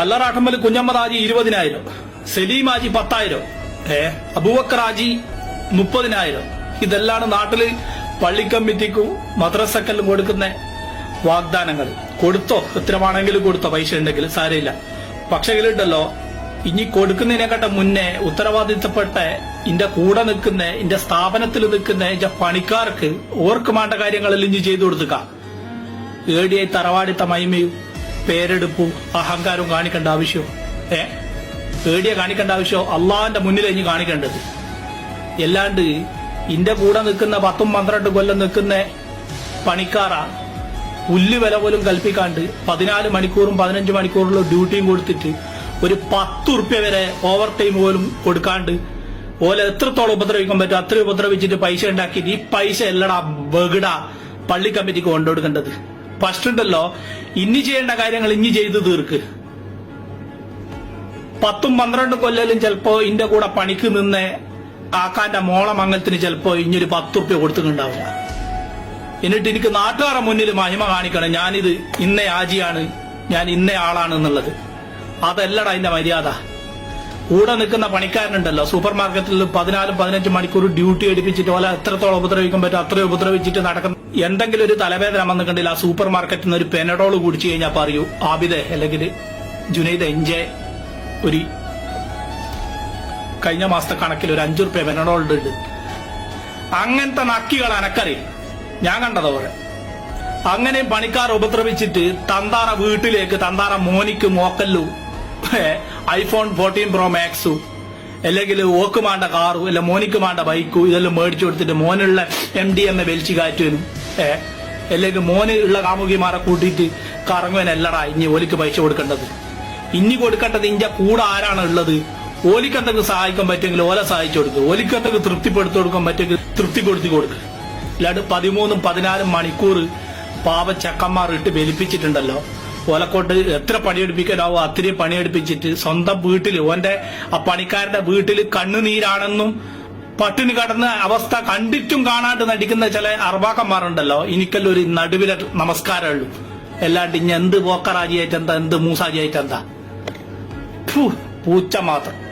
കല്ലറാട്ടമ്പൽ കുഞ്ഞമ്മദാജി ഇരുപതിനായിരം സലീമാജി പത്തായിരം ഏ അബൂബക്കറാജി മുപ്പതിനായിരം. ഇതെല്ലാം നാട്ടിൽ പള്ളി കമ്മിറ്റിക്കും മദ്രസക്കെല്ലാം കൊടുക്കുന്ന വാഗ്ദാനങ്ങൾ. കൊടുത്തോ? ഉത്തരവാണെങ്കിലും കൊടുത്തോ? പൈസ ഉണ്ടെങ്കിൽ സാരമില്ല. പക്ഷെ കേട്ടല്ലോ ഇനി കൊടുക്കുന്നതിനെക്കാട്ട മുന്നേ ഉത്തരവാദിത്തപ്പെട്ട ഇന്റെ കൂടെ നിൽക്കുന്ന ഇന്റെ സ്ഥാപനത്തിൽ നിൽക്കുന്ന ഇന്റെ പണിക്കാർക്ക് ഓർക്ക് വേണ്ട കാര്യങ്ങളെല്ലാം ഇനി ചെയ്തു കൊടുത്തുക. ഏടിയായി തറവാടിത്ത മൈമയും പേരെടുപ്പും അഹങ്കാരവും കാണിക്കേണ്ട ആവശ്യം ഏ? പേടിയെ കാണിക്കേണ്ട ആവശ്യം അള്ളാഹിന്റെ മുന്നിൽ ഇനി കാണിക്കേണ്ടത്. എല്ലാണ്ട് ഇന്റെ കൂടെ നിൽക്കുന്ന പത്തും പന്ത്രണ്ട് കൊല്ലം നിൽക്കുന്ന പണിക്കാറ പുല്ല് വില പോലും കൽപ്പിക്കാണ്ട് പതിനാല് മണിക്കൂറും പതിനഞ്ച് മണിക്കൂറുള്ള ഡ്യൂട്ടിയും കൊടുത്തിട്ട് ഒരു പത്ത് ഉറുപ്യ വരെ ഓവർ ടൈം പോലും കൊടുക്കാണ്ട് ഓലെ എത്രത്തോളം ഉപദ്രവിക്കാൻ പറ്റും അത്രയും ഉപദ്രവിച്ചിട്ട് പൈസ ഉണ്ടാക്കിയിട്ട് ഈ പൈസ എല്ലടാ ബഗിട പള്ളി കമ്മിറ്റിക്ക് കൊണ്ടുകൊടുക്കേണ്ടത്. ഫസ്റ്റ് ഉണ്ടല്ലോ ഇനി ചെയ്യേണ്ട കാര്യങ്ങൾ ഇനി ചെയ്തു തീർക്ക്. പത്തും പന്ത്രണ്ടും കൊല്ലലും ചിലപ്പോ ഇന്റെ കൂടെ പണിക്ക് നിന്ന് ആക്കാന്റെ മോളമംഗലത്തിന് ചിലപ്പോ ഇനിയൊരു പത്ത് റുപ്യ കൊടുത്തിട്ടുണ്ടാവില്ല. എന്നിട്ട് എനിക്ക് നാട്ടുകാരുടെ മുന്നിൽ മഹിമ കാണിക്കണം ഞാനിത് ഇന്ന ആജിയാണ് ഞാൻ ഇന്ന ആളാണ് എന്നുള്ളത്. അതല്ലടാ അതിന്റെ മര്യാദ. കൂടെ നിൽക്കുന്ന പണിക്കാരനുണ്ടല്ലോ. സൂപ്പർ മാർക്കറ്റിൽ പതിനാലും പതിനഞ്ചും മണിക്കൂർ ഡ്യൂട്ടി എടുപ്പിച്ചിട്ട് ഓല എത്രത്തോളം ഉപദ്രവിക്കാൻ പറ്റും അത്രയും ഉപദ്രവിച്ചിട്ട് നടക്കുന്ന എന്തെങ്കിലും ഒരു തലവേദന വന്നിട്ടുണ്ടെങ്കിൽ ആ സൂപ്പർ മാർക്കറ്റിൽ നിന്ന് ഒരു പെനഡോൾ കുടിച്ചു കഴിഞ്ഞാൽ പറയൂ. ആബിദെ അല്ലെങ്കിൽ ജുനൈദ് എൻജെ ഒരു കഴിഞ്ഞ മാസത്തെ കണക്കിൽ ഒരു അഞ്ചു റുപ്യ പെനഡോൾ ഉണ്ട്. അങ്ങനത്തെ നക്കികൾ അനക്കറിയും ഞാൻ കണ്ടതോടെ അങ്ങനെ പണിക്കാർ ഉപദ്രവിച്ചിട്ട് തന്താറ വീട്ടിലേക്ക് തന്താറ മോനിക്ക് മോക്കല്ലു ഐഫോൺ ഫോർട്ടീൻ പ്രോ മാക്സു അല്ലെങ്കിൽ ഓക്ക് മാണ്ട കാറു അല്ല മോനിക്ക് മാണ്ട ബൈക്കു ഇതെല്ലാം മേടിച്ചു കൊടുത്തിട്ട് മോനുള്ള എം ഡി എം എ വലിച്ചു കാറ്റുവനും ഏ അല്ലെങ്കിൽ മോന് ഉള്ള കാമുകിമാരെ കൂട്ടിയിട്ട് കറങ്ങുവനല്ലടാ ഇനി ഓലിക്ക് പൈസ കൊടുക്കേണ്ടത്. ഇനി കൊടുക്കേണ്ടത് ഇന്റെ കൂടെ ആരാണ് ഉള്ളത്? ഓലിക്കത്തൊക്കെ സഹായിക്കാൻ പറ്റുമെങ്കിൽ ഓല സഹായിച്ചു കൊടുക്കുക ഓലിക്കത്തൊക്കെ തൃപ്തിപ്പെടുത്തി കൊടുക്കാൻ പറ്റുമെങ്കിൽ തൃപ്തിപ്പെടുത്തി കൊടുക്കുക അല്ലാണ്ട് പതിമൂന്നും പതിനാലും മണിക്കൂർ പാവ ചക്കന്മാർ ഇട്ട് ബലിപ്പിച്ചിട്ടുണ്ടല്ലോ. ഓലക്കോട്ട് എത്ര പണിയെടുപ്പിക്കാനാവോ അത്രയും പണിയെടുപ്പിച്ചിട്ട് സ്വന്തം വീട്ടിൽ ഓന്റെ ആ പണിക്കാരുടെ വീട്ടിൽ കണ്ണുനീരാണെന്നും പട്ടിണി കടന്ന അവസ്ഥ കണ്ടിട്ടും കാണാണ്ട് നടിക്കുന്ന ചില അർവാക്കന്മാരുണ്ടല്ലോ. എനിക്കല്ലോ ഒരു നടുവിലെ നമസ്കാരമുള്ളൂ. അല്ലാണ്ട് ഇനി എന്ത് പോക്കറാജിയായിട്ട് എന്താ എന്ത് മൂസാജിയായിട്ട് എന്താ? പൂച്ച മാത്രം.